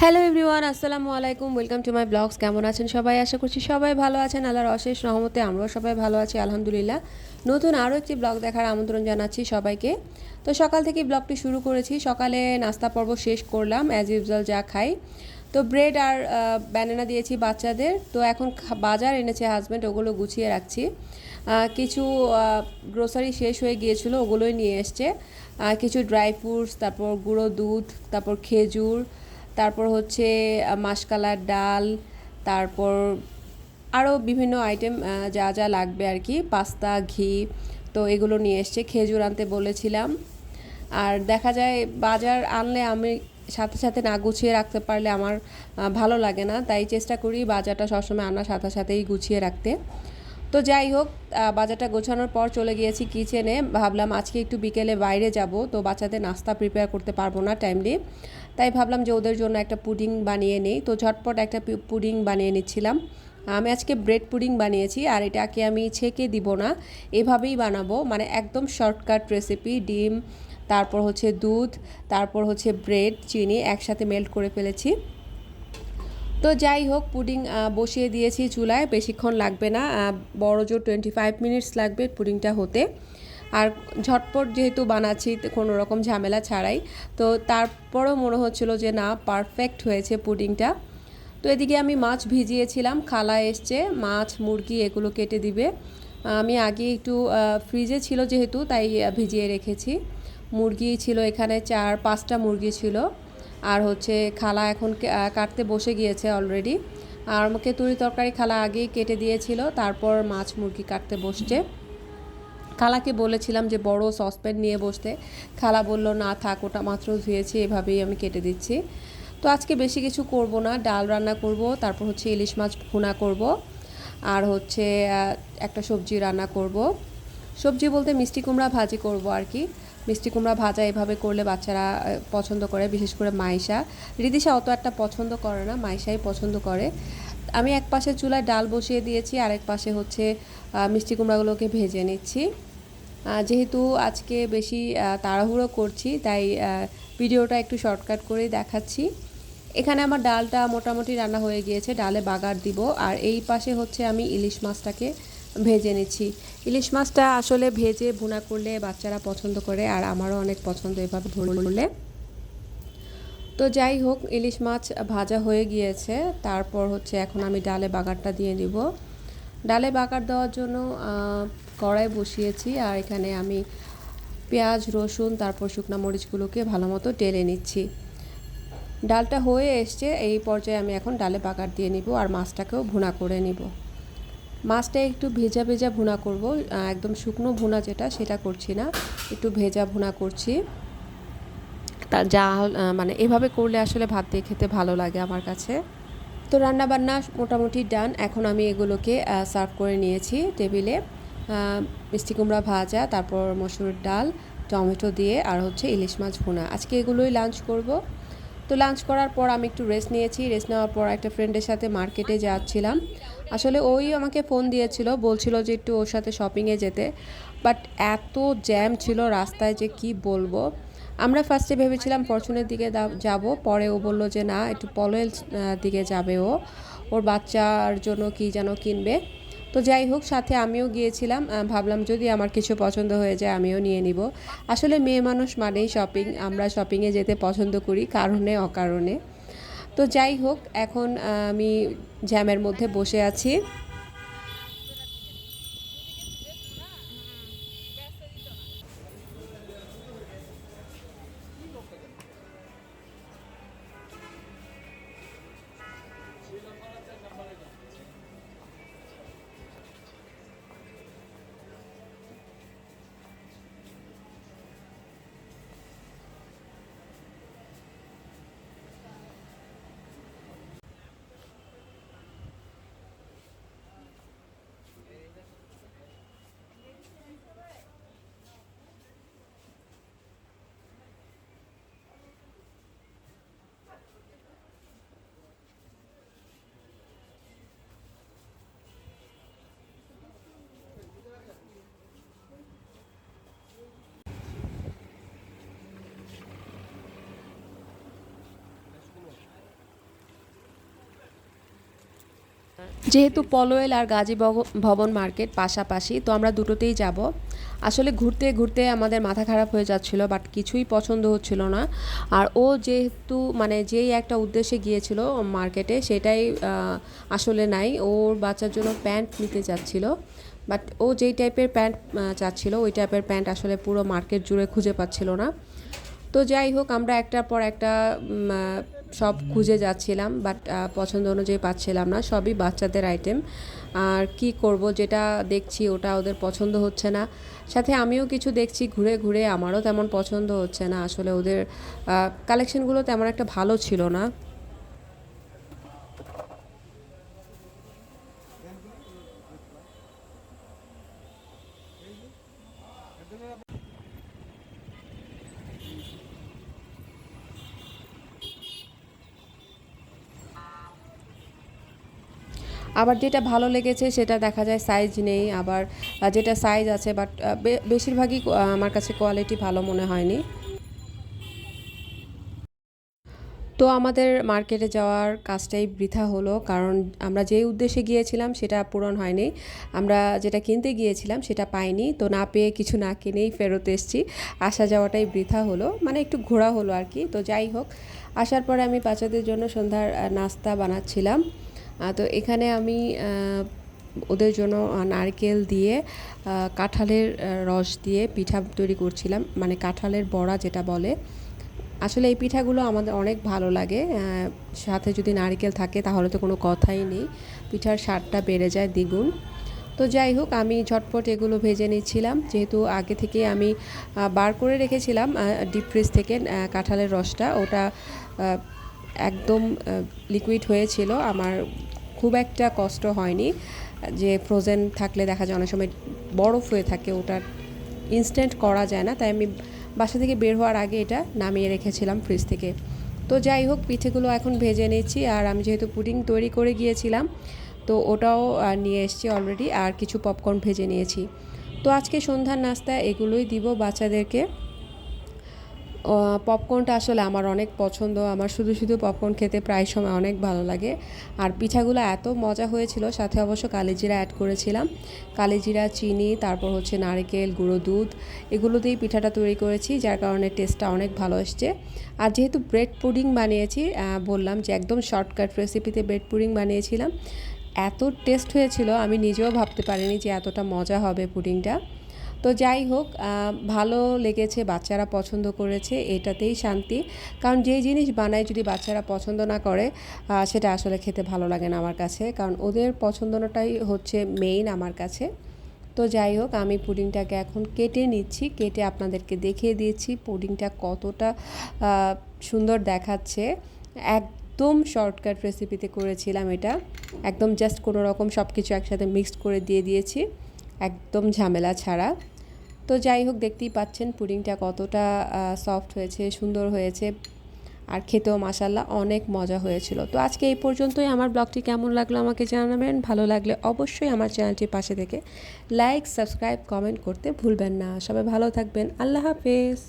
Hello everyone আসসালামু আলাইকুম welcome to my blogs কেমন আছেন সবাই? আশা করছি সবাই ভালো আছেন, আল্লাহর অশেষ রহমতে আমরাও সবাই ভালো আছি, আলহামদুলিল্লাহ। নতুন আরও একটি ব্লগ দেখার আমন্ত্রণ জানাচ্ছি সবাইকে। তো সকাল থেকে ব্লগটি শুরু করেছি, সকালে নাস্তা পর্ব শেষ করলাম অ্যাজ ইউজুয়াল যা খাই। তো ব্রেড আর ব্যানানা দিয়েছি বাচ্চাদের। তো এখন বাজার এনেছে হাজব্যান্ড ওগুলো গুছিয়ে রাখছি। কিছু গ্রোসারি শেষ হয়ে গিয়েছিল, ওগুলোই নিয়ে এসছে। কিছু ড্রাই ফ্রুটস তারপর গুঁড়ো দুধ, তারপর খেজুর তারপর হচ্ছে মাসকালার ডাল, তারপর আরও বিভিন্ন আইটেম যা যা লাগবে আর কি পাস্তা, ঘি, তো এগুলো নিয়ে এসছে। খেজুর আনতে বলেছিলাম। আর দেখা যায় বাজার আনলে আমি সাথে সাথে না গুছিয়ে রাখতে পারলে আমার ভালো লাগে না। তাই চেষ্টা করি বাজারটা সবসময় আনার সাথে সাথেই গুছিয়ে রাখতে। তো যাই হোক বাজারটা গোছানোর পর চলে গিয়েছি কিচেনে ভাবলাম আজকে একটু বিকেলে বাইরে যাব, তো বাচ্চাদের নাস্তা প্রিপেয়ার করতে পারব না টাইমলি তাই ভাবলাম যে ওদের জন্য একটা পুডিং বানিয়ে নিই। তো ঝটপট একটা পুডিং বানিয়ে নিচ্ছিলাম। আমি আজকে ব্রেড পুডিং বানিয়েছি আর এটাকে আমি ছেঁকে দিব না। এভাবেই বানাবো। মানে একদম শর্টকাট রেসিপি। ডিম, তারপর হচ্ছে দুধ, তারপর হচ্ছে ব্রেড, চিনি একসাথে মেল্ট করে ফেলেছি। তো যাই হোক, পুডিং বসিয়ে দিয়েছি চুলায়। বেশিক্ষণ লাগবে না। বড় জোর টোয়েন্টি ফাইভ মিনিটস লাগবে পুডিংটা হতে। আর ঝটপট যেহেতু বানাচ্ছি কোনো রকম ঝামেলা ছাড়াই। তো তারপরও মনে হচ্ছিল যে না পারফেক্ট হয়েছে পুডিংটা। তো এদিকে আমি মাছ ভিজিয়েছিলাম, খালা এসছে, মাছ, মুরগি এগুলো কেটে দিবে। আমি আগে একটু ফ্রিজে ছিল যেহেতু, তাই ভিজিয়ে রেখেছি। মুরগি ছিল এখানে চার, পাঁচটা মুরগি ছিল। আর হচ্ছে খালা এখন কাটতে বসে গিয়েছে অলরেডি আর আমাকে তরি তরকারি খালা আগেই কেটে দিয়েছিল, তারপর মাছ, মুরগি কাটতে বসছে। খালাকে বলেছিলাম যে, বড় সসপ্যান নিয়ে বসতে। খালা বলল, না থাক, ওটা মাত্র ধুয়েছি, এভাবেই আমি কেটে দিচ্ছি। তো আজকে বেশি কিছু করব না, ডাল রান্না করব, তারপর হচ্ছে ইলিশ মাছ ভুনা করব, আর হচ্ছে একটা সবজি রান্না করব। সবজি বলতে মিষ্টি কুমড়া ভাজি করব আর কি। মিষ্টি কুমড়া ভাজা এভাবে করলে বাচ্চারা পছন্দ করে, বিশেষ করে মাইশা। রিদিশা অত একটা পছন্দ করে না, মাইশাই পছন্দ করে। আমি এক পাশে চুলায় ডাল বসিয়ে দিয়েছি, আরেক পাশে হচ্ছে মিষ্টি কুমড়াগুলোকে ভেজে নিচ্ছি। যেহেতু আজকে বেশি তাড়াহুড়ো করছি, তাই ভিডিওটা একটু শর্টকাট করেই দেখাচ্ছি। এখানে আমার ডালটা মোটামুটি রান্না হয়ে গিয়েছে, ডালে বাগার দিব। আর এই পাশে হচ্ছে আমি ইলিশ মাছটাকে ভেজে নিচ্ছি। ইলিশ মাছটা আসলে ভেজে ভুনা করলে বাচ্চারা পছন্দ করে, আর আমারও অনেক পছন্দ এভাবে ধরলে। তো যাই হোক, ইলিশ মাছ ভাজা হয়ে গিয়েছে। তারপর হচ্ছে এখন আমি ডালে বাগারটা দিয়ে দিব। ডালে বাগার দেওয়ার জন্য কড়াই বসিয়েছি আর এখানে আমি পেঁয়াজ, রসুন, তারপর শুকনো মরিচগুলোকে ভালো মতো টেলে নিচ্ছি। ডালটা হয়ে এসছে, এই পর্যায়ে আমি এখন ডালে বাগার দিয়ে নিব আর মাছটাকেও ভুনা করে নিব। মাছটা একটু ভেজা ভেজা ভুনা করব একদম শুকনো ভুনা যেটা, সেটা করছি না, একটু ভেজা ভুনা করছি। তা যা মানে এভাবে করলে আসলে ভাত দিয়ে খেতে ভালো লাগে আমার কাছে। তো রান্নাবান্না মোটামুটি ডান, এখন আমি এগুলোকে সার্ভ করে নিয়েছি টেবিলে। মিষ্টি কুমড়া ভাজা, তারপর মসুর ডাল, টমেটো দিয়ে, আর হচ্ছে ইলিশ মাছ ভুনা। আজকে এগুলোই লাঞ্চ করব। তো লাঞ্চ করার পর আমি একটু রেস্ট নিয়েছি। রেস্ট নেওয়ার পর একটা ফ্রেন্ডের সাথে মার্কেটে যাচ্ছিলাম। আসলে ওই আমাকে ফোন দিয়েছিল, বলছিল যে একটু ওর সাথে শপিংয়ে যেতে। বাট এত জ্যাম ছিল রাস্তায় যে কি বলব? আমরা ফার্স্টে ভেবেছিলাম ফরচুনের দিকে যাব। পরে ও বলল যে, না, একটু পলয়ের দিকে যাবে ও। ওর বাচ্চার জন্য কি যেন কিনবে। তো যাই হোক, সাথে আমিও গিয়েছিলাম। ভাবলাম যদি আমার কিছু পছন্দ হয়ে যায়, আমিও নিয়ে নিব। আসলে মেয়ে মানুষ মানেই শপিং আমরা শপিংয়ে যেতে পছন্দ করি, কারণে, অকারণে। তো যাই হোক, এখন আমি জ্যামের মধ্যে বসে আছি। যেহেতু পলোয়েল আর গাজী ভবন মার্কেট পাশাপাশি, তো আমরা দুটোতেই যাব। আসলে ঘুরতে ঘুরতে আমাদের মাথা খারাপ হয়ে যাচ্ছিল বাট কিছুই পছন্দ হচ্ছিল না। আর ও যেহেতু মানে যেই একটা উদ্দেশ্যে গিয়েছিল মার্কেটে, সেটাই আসলে নাই। ওর বাচ্চার জন্য প্যান্ট নিতে চাচ্ছিল বাট ও যেই টাইপের প্যান্ট চাচ্ছিল, ওই টাইপের প্যান্ট আসলে পুরো মার্কেট জুড়ে খুঁজে পাচ্ছিল না। তো যাই হোক, আমরা একটার পর একটা সব খুঁজে যাচ্ছিলাম বাট পছন্দ অনুযায়ী পাচ্ছিলাম না, সবই বাচ্চাদের আইটেম আর কি করব, যেটা দেখছি ওটা ওদের পছন্দ হচ্ছে না। সাথে আমিও কিছু দেখছি, ঘুরে ঘুরে আমারও তেমন পছন্দ হচ্ছে না। আসলে ওদের কালেকশনগুলো তেমন একটা ভালো ছিল না। আবার যেটা ভালো লেগেছে সেটা দেখা যায় সাইজ নেই, আবার যেটা সাইজ আছে বাট বেশিরভাগই আমার কাছে কোয়ালিটি ভালো মনে হয়নি। তো আমাদের মার্কেটে যাওয়ার কাজটাই বৃথা হলো, কারণ আমরা যেই উদ্দেশ্যে গিয়েছিলাম সেটা পূরণ হয়নি। আমরা যেটা কিনতে গিয়েছিলাম সেটা পাইনি, তো না পেয়ে কিছু না কিনেই ফেরত এসেছি। আসা যাওয়াটাই বৃথা হলো মানে একটু ঘোরা হলো আর কি। তো যাই হোক, আসার পরে আমি বাচ্চাদের জন্য সন্ধ্যার নাস্তা বানাচ্ছিলাম। তো এখানে আমি ওদের জন্য নারকেল দিয়ে কাঁঠালের রস দিয়ে পিঠা তৈরি করছিলাম। মানে কাঁঠালের বড়া যেটা বলে। আসলে এই পিঠাগুলো আমাদের অনেক ভালো লাগে। সাথে যদি নারকেল থাকে তাহলে তো কোনো কথাই নেই। পিঠার স্বাদটা বেড়ে যায় দ্বিগুণ। তো যাই হোক, আমি ঝটপট এগুলো ভেজে নিচ্ছিলাম। যেহেতু আগে থেকে আমি বার করে রেখেছিলাম ডিপ ফ্রিজ থেকে কাঁঠালের রসটা। ওটা একদম লিকুইড হয়েছিল। আমার খুব একটা কষ্ট হয়নি। যে ফ্রোজেন থাকলে দেখা যায় অনেক সময় বরফ হয়ে থাকে, ওটা ইনস্ট্যান্ট করা যায় না। তাই আমি বাসা থেকে বের হওয়ার আগে এটা নামিয়ে রেখেছিলাম ফ্রিজ থেকে। তো যাই হোক, পিঠেগুলো এখন ভেজে নিচ্ছি। আর আমি যেহেতু পুডিং তৈরি করে গিয়েছিলাম, তো ওটাও নিয়ে এসেছি অলরেডি আর কিছু পপকর্ন ভেজে নিয়েছি। তো আজকে সন্ধ্যার নাস্তা এগুলোই দিব বাচ্চাদেরকে। পপকর্নটা আসলে আমার অনেক পছন্দ। আমার শুধু শুধু পপকর্ন খেতে প্রায় সময় অনেক ভালো লাগে। আর পিঠাগুলো এত মজা হয়েছিল, সাথে অবশ্য কালিজিরা অ্যাড করেছিলাম। কালিজিরা, চিনি, তারপর হচ্ছে নারকেল, গুঁড়ো দুধ, এগুলো দিয়েই পিঠাটা তৈরি করেছি, যার কারণে টেস্টটা অনেক ভালো এসছে। আর যেহেতু ব্রেড পুডিং বানিয়েছি বললাম যে একদম শর্টকাট রেসিপিতে ব্রেড পুডিং বানিয়েছিলাম। এত টেস্ট হয়েছিল, আমি নিজেও ভাবতে পারিনি যে এতটা মজা হবে পুডিংটা তো যাই হোক ভালো লেগেছে, বাচ্চারা পছন্দ করেছে, এটাতেই শান্তি। কারণ যে জিনিস বানায় যদি বাচ্চারা পছন্দ না করে সেটা আসলে খেতে ভালো লাগে না আমার কাছে। কারণ ওদের পছন্দটাই হচ্ছে মেইন আমার কাছে। তো যাই হোক, আমি পুডিংটাকে এখন কেটে নিচ্ছি, কেটে আপনাদেরকে দেখিয়ে দিয়েছি পুডিংটা কতটা সুন্দর দেখাচ্ছে। একদম শর্টকাট রেসিপিতে করেছিলাম এটা। একদম জাস্ট কোনো রকম সব কিছু একসাথে মিক্সড করে দিয়ে দিয়েছি। একদম ঝামেলা ছাড়া। তো যাই হোক, দেখতেই পাচ্ছেন পুডিংটা কতটা সফট হয়েছে, সুন্দর হয়েছে। আর খেতেও মাসাল্লাহ অনেক মজা হয়েছিল। তো আজকে এই পর্যন্তই। আমার ব্লগটি কেমন লাগল আমাকে জানাবেন। ভালো লাগলে অবশ্যই আমার চ্যানেলটির পাশে থেকে লাইক সাবস্ক্রাইব কমেন্ট করতে ভুলবেন না। সবাই ভালো থাকবেন। আল্লাহ হাফেজ।